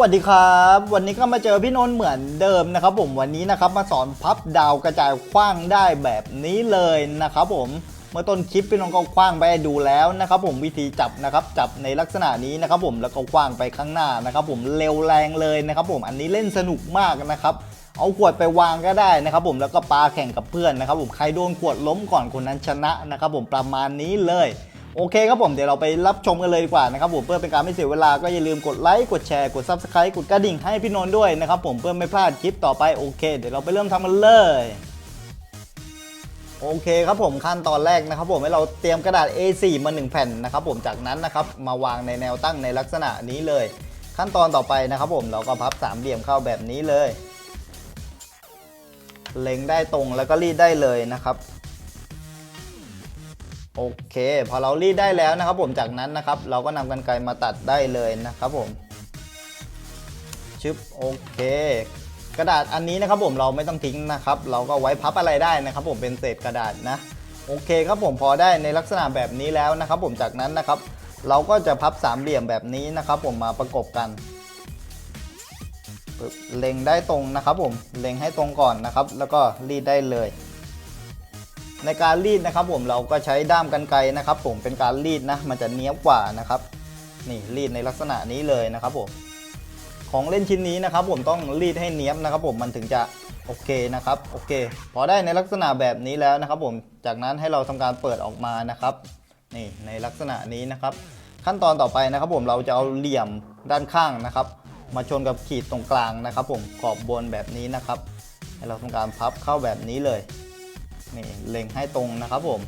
วัสดีครับ วันนี้ก็มาเจอพี่นนท์เหมือนเดิมนะครับผมวันนี้นะครับมาสอนพับดาวกระจายขว้างได้แบบนี้เลยนะครับผมเมื่อต้นคลิปพี่นนท์ก็คว้างไปดูแล้วนะครับผมวิธีจับนะครับจับในลักษณะนี้นะครับผมแล้วก็คว้างไปข้างหน้านะครับผมเร็วแรงเลยนะครับผมอันนี้เล่นสนุกมากนะครับเอาขวดไปวางก็ได้นะครับผมแล้วก็ปาแข่งกับเพื่อนนะครับผมใครโดนขวดล้มก่อนคนนั้นชนะนะครับผมประมาณนี้เลย โอเคครับผมเดี๋ยวเราไปรับชมกันเลยดีกว่านะครับผมเพื่อเป็นการไม่เสียเวลาก็อย่าลืมกดไลค์กดแชร์กด Subscribe กดกระดิ่งให้พี่นนท์ด้วยนะครับผมเพื่อไม่พลาดคลิปต่อไปโอเค เดี๋ยวเราไปเริ่มทำกันเลยโอเคครับผมขั้นตอนแรกนะครับผมให้เราเตรียมกระดาษ A4 มา 1 แผ่นนะครับผมจากนั้นนะครับมาวางในแนวตั้งในลักษณะนี้เลย ขั้นตอนต่อไปนะครับผมเราก็พับสามเหลี่ยมเข้าแบบนี้เลย เล็งได้ตรงแล้วก็รีดได้เลยนะครับ โอเค พอเรารีดได้แล้วนะครับผมจากนั้นนะครับ เราก็นำกันไกรมาตัดได้เลยนะครับผมชึบโอเค กระดาษอันนี้นะครับผมเราไม่ต้องทิ้งนะครับ เราก็ไว้พับอะไรได้นะครับ ผมเป็นเศษกระดาษนะโอเคครับผมพอได้ในลักษณะแบบนี้แล้วนะครับ ผมจากนั้นนะครับ เราก็จะพับสามเหลี่ยมแบบนี้นะครับ ผมมาประกบกันเล็งได้ตรงนะครับ ผมเล็งให้ตรงก่อนนะครับ แล้วก็รีดได้เลย ในการรีดนะครับผมเราก็ใช้ด้ามกันไกรนะครับ ผมเป็นการรีดนะมันจะเนี้ยบกว่านะครับ นี่รีดในลักษณะนี้เลยนะครับผมของเล่นชิ้นนี้นะครับ ผมต้องรีดให้เนี้ยบนะครับ ผมมันถึงจะโอเคนะครับโอเค พอได้ในลักษณะแบบนี้แล้วนะครับ ผมจากนั้นให้เราทำการเปิดออกมานะครับนี่ในลักษณะนี้นะครับ ขั้นตอนต่อไปนะครับ ผมเราจะเอาเหลี่ยมด้านข้างนะครับ มาชนกับขีดตรงกลางนะครับ ผมขอบบนแบบนี้นะครับ ให้เราทำการพับเข้าแบบนี้เลย นี่เล็งให้ตรงนะครับผม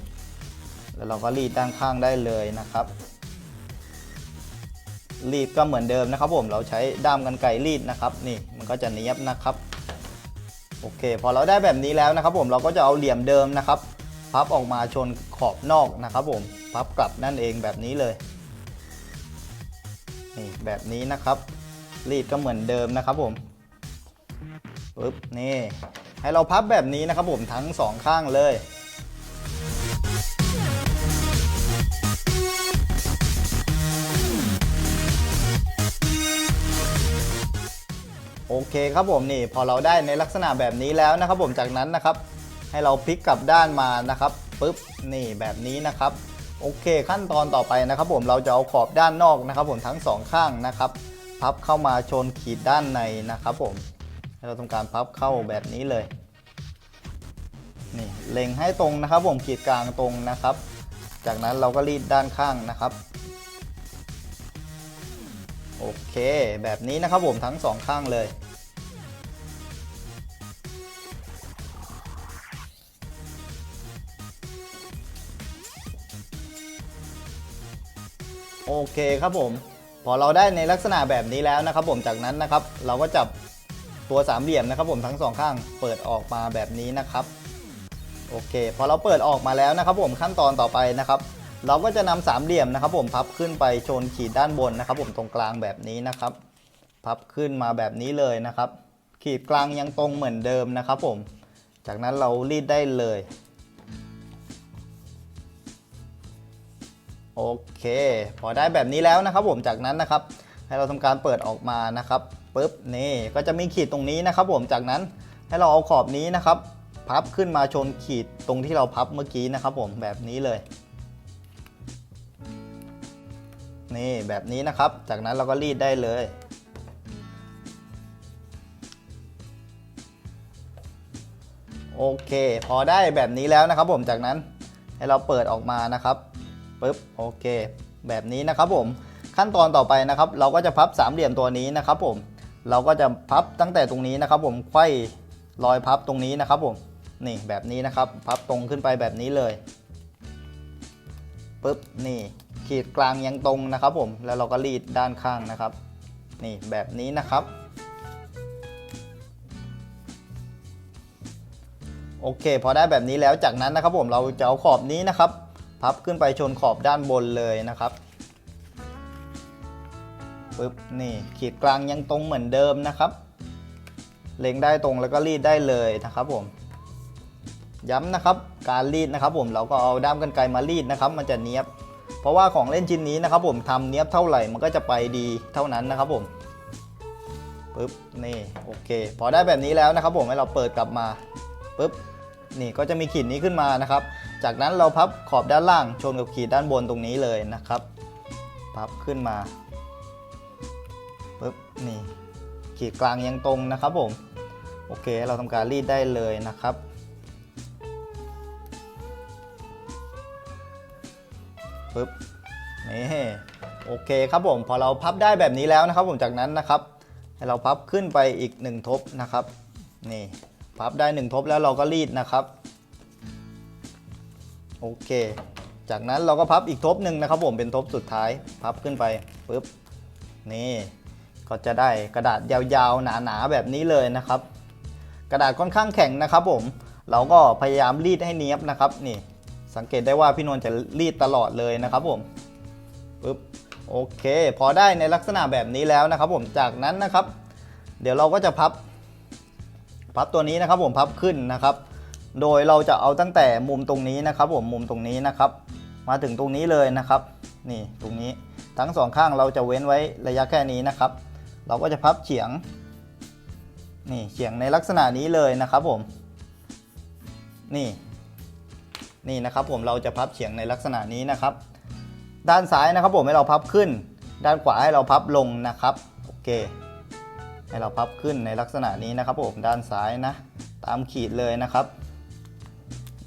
แล้วเราก็รีดด้านข้างได้เลยนะครับ รีดก็เหมือนเดิมนะครับ ผมเราใช้ด้ามกันไกรรีดนะครับ นี่มันก็จะเนี้ยบนะครับโอเคพอเราได้แบบนี้แล้วนะครับ ผมเราก็จะเอาเหลี่ยมเดิมนะครับ พับออกมาชนขอบนอกนะครับ ผมพับกลับนั่นเองแบบนี้เลยนี่แบบนี้นะครับ รีดก็เหมือนเดิมนะครับผมปึ๊บนี่ ให้เราพับแบบนี้นะครับผมทั้งสองข้างเลยโอเคครับผมนี่พอเราได้ในลักษณะแบบนี้แล้วนะครับผมจากนั้นนะครับ ให้เราพลิกกลับด้านมานะครับปุ๊บนี่แบบนี้นะครับ โอเคขั้นตอนต่อไปนะครับ ผมเราจะเอาขอบด้านนอกนะครับ ผมทั้งสองข้างนะครับ พับเข้ามาชนขีดด้านในนะครับผม ให้เราทำการพับเข้าแบบนี้เลยนี่เล็งให้ตรงนะครับ ผมขีดกลางตรงนะครับ จากนั้นเราก็รีดด้านข้างนะครับโอเคแบบนี้นะครับผมทั้งสองข้างเลย โอเคครับผม พอเราได้ในลักษณะแบบนี้แล้วนะครับผมจากนั้นนะครับ เราก็จับ ตัวสามเหลี่ยมนะครับผมทั้งสองข้างเปิดออกมาแบบนี้นะครับโอเคพอเราเปิดออกมาแล้วนะครับผมขั้นตอนต่อไปนะครับ เราก็จะนำสามเหลี่ยมนะครับ ผมพับขึ้นไปชนขีดด้านบนนะครับ ผมตรงกลางแบบนี้นะครับ พับขึ้นมาแบบนี้เลยนะครับ ขีดกลางยังตรงเหมือนเดิมนะครับ ผม จากนั้นเรารีดได้เลยโอเค พอได้แบบนี้แล้วนะครับ ผมจากนั้นนะครับ ให้เราทำการเปิดออกมานะครับ ปุ๊บนี่ก็จะมีขีดตรงนี้นะครับผมจากนั้นให้เราเอาขอบนี้นะครับ พับขึ้นมาชนขีดตรงที่เราพับเมื่อกี้นะครับ ผมแบบนี้เลย นี่แบบนี้นะครับ จากนั้นเราก็รีดได้เลยโอเค พอได้แบบนี้แล้วนะครับ ผมจากนั้นให้เราเปิดออกมานะครับปึ๊บโอเค แบบนี้นะครับผมขั้นตอนต่อไปนะครับ เราก็จะพับสามเหลี่ยมตัวนี้นะครับผม เราก็จะพับตั้งแต่ตรงนี้นะครับ ผมไขว้รอยพับตรงนี้นะครับผมนี่แบบนี้นะครับ พับตรงขึ้นไปแบบนี้เลยปึ๊บนี่ขีดกลางยังตรงนะครับ ผมแล้วเราก็รีดด้านข้างนะครับ นี่แบบนี้นะครับ โอเค พอได้แบบนี้แล้วจากนั้นนะครับ ผมเราจะเอาขอบนี้นะครับ พับขึ้นไปชนขอบด้านบนเลยนะครับ ปึ๊บนี่ขีดกลางยังตรงเหมือนเดิมนะครับ เล็งได้ตรงแล้วก็รีดได้เลยนะครับผม ย้ำนะครับการรีดนะครับ ผมเราก็เอาด้ามกันไกรมารีดนะครับ มันจะเนี้ยบ เพราะว่าของเล่นชิ้นนี้นะครับ ผมทำเนี้ยบเท่าไหร่มันก็จะไปดีเท่านั้นนะครับ ผมปึ๊บนี่โอเค พอได้แบบนี้แล้วนะครับ ผมให้เราเปิดกลับมาปึ๊บนี่ก็จะมีขีดนี้ขึ้นมานะครับ จากนั้นเราพับขอบด้านล่างชนกับขีดด้านบนตรงนี้เลยนะครับ พับขึ้นมา ปึ๊บนี่ขีดกลางยังตรงนะครับผมโอเคเราทำการรีดได้เลยนะครับปึ๊บนี่โอเคครับผมพอเราพับได้แบบนี้แล้วนะครับผมจากนั้นนะครับ ให้เราพับขึ้นไปอีก 1 ทบนะครับนี่พับได้ 1 ทบแล้วเราก็รีดนะครับโอเค จากนั้นเราก็พับอีกทบหนึ่งนะครับผมเป็นทบสุดท้ายพับขึ้นไปปึ๊บนี่ ก็จะได้กระดาษยาวๆหนาๆแบบนี้เลยนะครับ กระดาษค่อนข้างแข็งนะครับผมเราก็พยายามรีดให้เนี้ยบนะครับนี่สังเกตได้ว่าพี่นนท์จะรีดตลอดเลยนะครับผมปึ๊บโอเค พอได้ในลักษณะแบบนี้แล้วนะครับ ผมจากนั้นนะครับ เดี๋ยวเราก็จะพับ พับตัวนี้นะครับ ผมพับขึ้นนะครับ โดยเราจะเอาตั้งแต่มุมตรงนี้นะครับ ผมมุมตรงนี้นะครับ มาถึงตรงนี้เลยนะครับ นี่ตรงนี้ทั้งสองข้างเราจะเว้นไว้ระยะแค่นี้นะครับ เราก็จะพับเฉียง นี่เฉียงในลักษณะนี้เลยนะครับผม นี่ นี่นะครับผมเราจะพับเฉียงในลักษณะนี้นะครับ ด้านซ้ายนะครับผมให้เราพับขึ้น ด้านขวาให้เราพับลงนะครับ โอเค ให้เราพับขึ้นในลักษณะนี้นะครับผม ด้านซ้ายนะ ตามขีดเลยนะครับ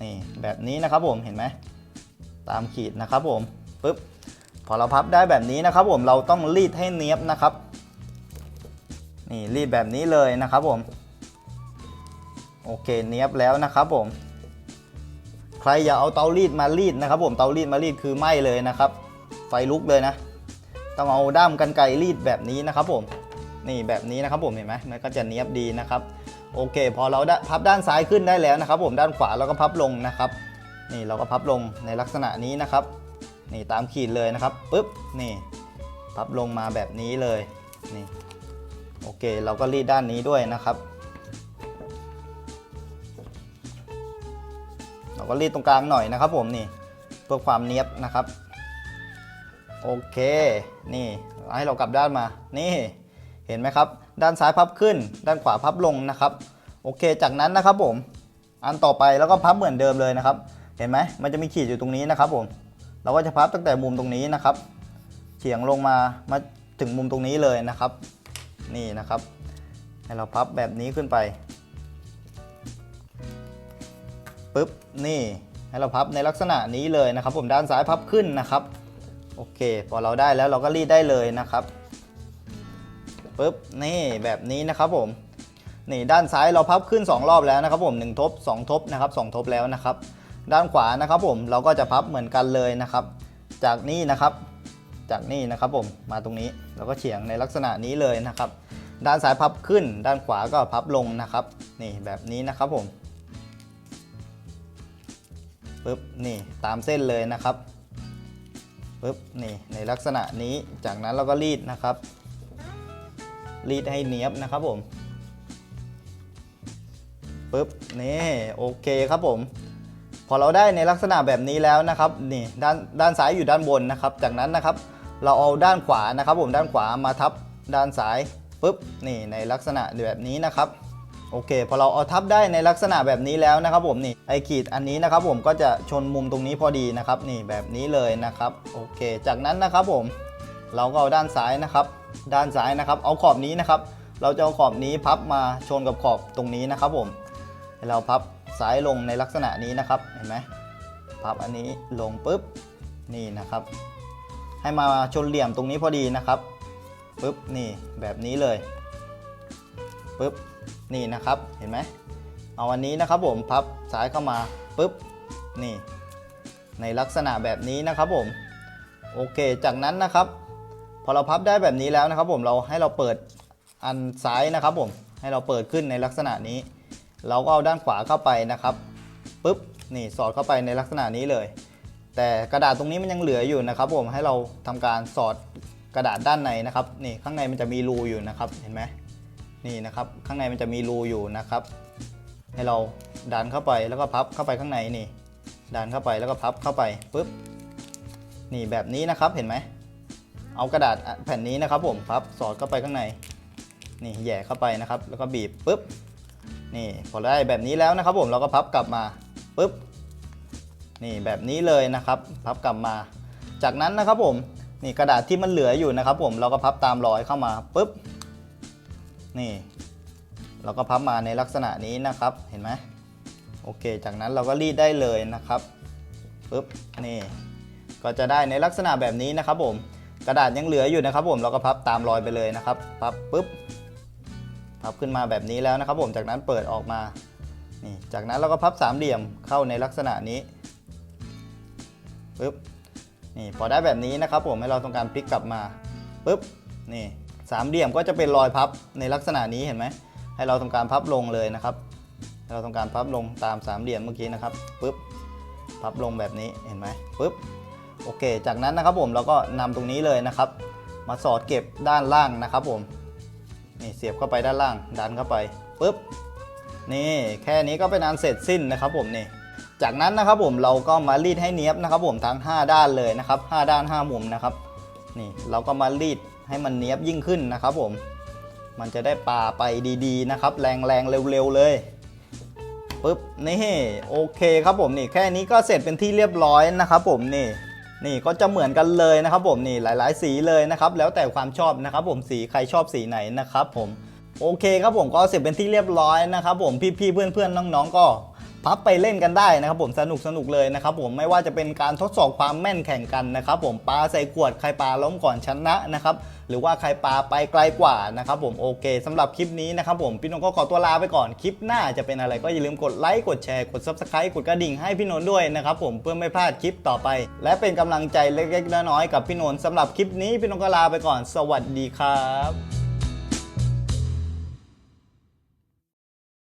นี่แบบนี้นะครับผม เห็นไหม ตามขีดนะครับผม ปึ๊บ พอเราพับได้แบบนี้นะครับผม เราต้องรีดให้เนี้ยบนะครับ นี่รีดแบบนี้เลยนะครับผม โอเคเนี้ยบแล้วนะครับผม ใครอย่าเอาเตารีดมารีดนะครับ ผมเตารีดมารีดคือไหม้เลยนะครับ ไฟลุกเลยนะต้องเอาด้ามกันไกรรีดแบบนี้นะครับ ผม นี่แบบนี้นะครับผมเห็นไหมมันก็จะเนี้ยบดีนะครับ โอเค พอเราพับด้านซ้ายขึ้นได้แล้วนะครับ ผมด้านขวาเราก็พับลงนะครับ นี่เราก็พับลงในลักษณะนี้นะครับ นี่ตามขีดเลยนะครับปุ๊บนี่ พับลงมาแบบนี้เลยนี่ โอเค เราก็รีดด้านนี้ด้วยนะครับ เราก็รีดตรงกลางหน่อยนะครับผมนี่เพื่อความเนียบนะครับ โอเค นี่ให้เรากลับด้านมา นี่ เห็นไหมครับ ด้านซ้ายพับขึ้น ด้านขวาพับลงนะครับ โอเค จากนั้นนะครับผม อันต่อไปแล้วก็พับเหมือนเดิมเลยนะครับ เห็นไหมมันจะมีขีดอยู่ตรงนี้นะครับผม เราก็จะพับตั้งแต่มุมตรงนี้นะครับ เฉียงลงมา มาถึงมุมตรงนี้เลยนะครับ นี่นะครับ ให้เราพับแบบนี้ขึ้นไปปุ๊บนี่ให้เราพับในลักษณะนี้เลยนะครับ ผมด้านซ้ายพับขึ้นนะครับโอเค พอเราได้แล้วเราก็รีดได้เลยนะครับปุ๊บนี่แบบนี้นะครับผมนี่ด้านซ้ายเราพับขึ้น 2 รอบแล้วนะครับ ผม1ทบ2 ทบนะครับ2ทบแล้วนะครับ ด้านขวานะครับ ผมเราก็จะพับเหมือนกันเลยนะครับ จากนี้นะครับ จากนี่นะครับผมมาตรงนี้เราก็เฉียงในลักษณะนี้เลยนะครับ ด้านซ้ายพับขึ้น ด้านขวาก็พับลงนะครับ นี่แบบนี้นะครับผมปึ๊บนี่ตามเส้นเลยนะครับปึ๊บนี่ในลักษณะนี้จากนั้นเราก็รีดนะครับ รีดให้เนียบนะครับผมปึ๊บนี่โอเคครับผม พอเราได้ในลักษณะแบบนี้แล้วนะครับนี่ด้านด้านซ้ายอยู่ด้านบนนะครับ จากนั้นนะครับ เราเอาด้านขวานะครับ ผมด้านขวามาทับด้านซ้ายปุ๊บนี่ในลักษณะแบบนี้นะครับโอเคพอเราเอาทับได้ในลักษณะแบบนี้แล้วนะครับ ผมนี่ไอขีดอันนี้นะครับ ผมก็จะชนมุมตรงนี้พอดีนะครับนี่แบบนี้เลยนะครับโอเค จากนั้นนะครับผมเราก็เอาด้านซ้ายนะครับ ด้านซ้ายนะครับ เอาขอบนี้นะครับ เราจะเอาขอบนี้พับมาชนกับขอบตรงนี้นะครับ ผมให้เราพับซ้ายลงในลักษณะนี้นะครับเห็นไหมพับอันนี้ลงปุ๊บนี่นะครับ ให้มาชนเหลี่ยมตรงนี้พอดีนะครับปุ๊บนี่แบบนี้เลยปุ๊บนี่นะครับเห็นไหมเอาอันนี้นะครับผมพับซ้ายเข้ามาปุ๊บนี่ ในลักษณะแบบนี้นะครับผมโอเค จากนั้นนะครับ พอเราพับได้แบบนี้แล้วนะครับผมเราให้เราเปิดอันซ้ายนะครับผมให้เราเปิดขึ้นในลักษณะนี้ เราก็เอาด้านขวาเข้าไปนะครับปุ๊บนี่สอดเข้าไปในลักษณะนี้เลย แต่กระดาษตรงนี้มันยังเหลืออยู่นะครับผมให้เราทำการสอดกระดาษด้านในนะครับนี่ข้างในมันจะมีรูอยู่นะครับเห็นไหมนี่นะครับข้างในมันจะมีรูอยู่นะครับ ให้เราดันเข้าไปแล้วก็พับเข้าไปข้างในนี่ดันเข้าไปแล้วก็พับเข้าไปปุ๊บนี่แบบนี้นะครับเห็นไหมเอากระดาษแผ่นนี้นะครับ ผมพับสอดเข้าไปข้างใน นี่แย่เข้าไปนะครับ แล้วก็บีบปุ๊บนี่พอได้แบบนี้แล้วนะครับ ผมเราก็พับกลับมาปุ๊บ นี่แบบนี้เลยนะครับพับกลับมา จากนั้นนะครับผมนี่กระดาษที่มันเหลืออยู่นะครับผมเราก็พับตามรอยเข้ามาปุ๊บนี่ เราก็พับมาในลักษณะนี้นะครับเห็นไหมโอเค จากนั้นเราก็รีดได้เลยนะครับปุ๊บนี่ก็จะได้ในลักษณะแบบนี้นะครับผมกระดาษยังเหลืออยู่นะครับ ผมเราก็พับตามรอยไปเลยนะครับพับปุ๊บพับขึ้นมาแบบนี้แล้วนะครับ ผมจากนั้นเปิดออกมานี่จากนั้นเราก็พับสามเหลี่ยมเข้าในลักษณะนี้ ปุ๊บนี่พอได้แบบนี้นะครับผมให้เราต้องการพลิกกลับมาปุ๊บนี่สามเหลี่ยมก็จะเป็นรอยพับในลักษณะนี้เห็นไหมให้เราทำการพับลงเลยนะครับให้เราทำการพับลงตามสามเหลี่ยมเมื่อกี้นะครับปุ๊บพับลงแบบนี้เห็นไหมปุ๊บโอเค จากนั้นนะครับผมเราก็นำตรงนี้เลยนะครับ มาสอดเก็บด้านล่างนะครับผมนี่เสียบเข้าไปด้านล่างดันเข้าไปปุ๊บนี่แค่นี้ก็เป็นอันเสร็จสิ้นนะครับผมนี่ จากนั้นนะครับผมเราก็มารีดให้เนี้ยบนะครับผมทั้ง 5 ด้านเลยนะครับ5ด้าน 5 มุมนะครับนี่เราก็มารีดให้มันเนี้ยบยิ่งขึ้นนะครับผมมันจะได้ปาไปดีๆนะครับ แรงๆเร็วๆเลยปุ๊บนี่โอเคครับผมนี่แค่นี้ก็เสร็จเป็นที่เรียบร้อยนะครับผมนี่นี่ก็จะเหมือนกันเลยนะครับผมนี่หลาย ๆ สีเลยนะครับ แล้วแต่ความชอบนะครับ ผมสีใครชอบสีไหนนะครับผมโอเคครับผมก็เสร็จเป็นที่เรียบร้อยนะครับ ผมพี่ๆเพื่อนๆน้องๆก็ พับไปเล่นกันได้นะครับผมสนุกสนุกเลยนะครับผมไม่ว่าจะเป็นการทดสอบความแม่นแข่งกันนะครับผมปลาใส่ขวดใครปลาล้มก่อนชนะนะครับหรือว่าใครปลาไปไกลกว่านะครับผมโอเคสำหรับคลิปนี้นะครับผมพี่นนท์ก็ขอตัวลาไปก่อนคลิปหน้าจะเป็นอะไรก็อย่าลืมกดไลค์กดแชร์กด subscribe กดกระดิ่งให้พี่นนท์ด้วยนะครับผมเพื่อไม่พลาดคลิปต่อไป และเป็นกำลังใจเล็กๆน้อยๆกับพี่นนท์สำหรับคลิปนี้พี่นนท์ก็ลาไปก่อน สวัสดีครับ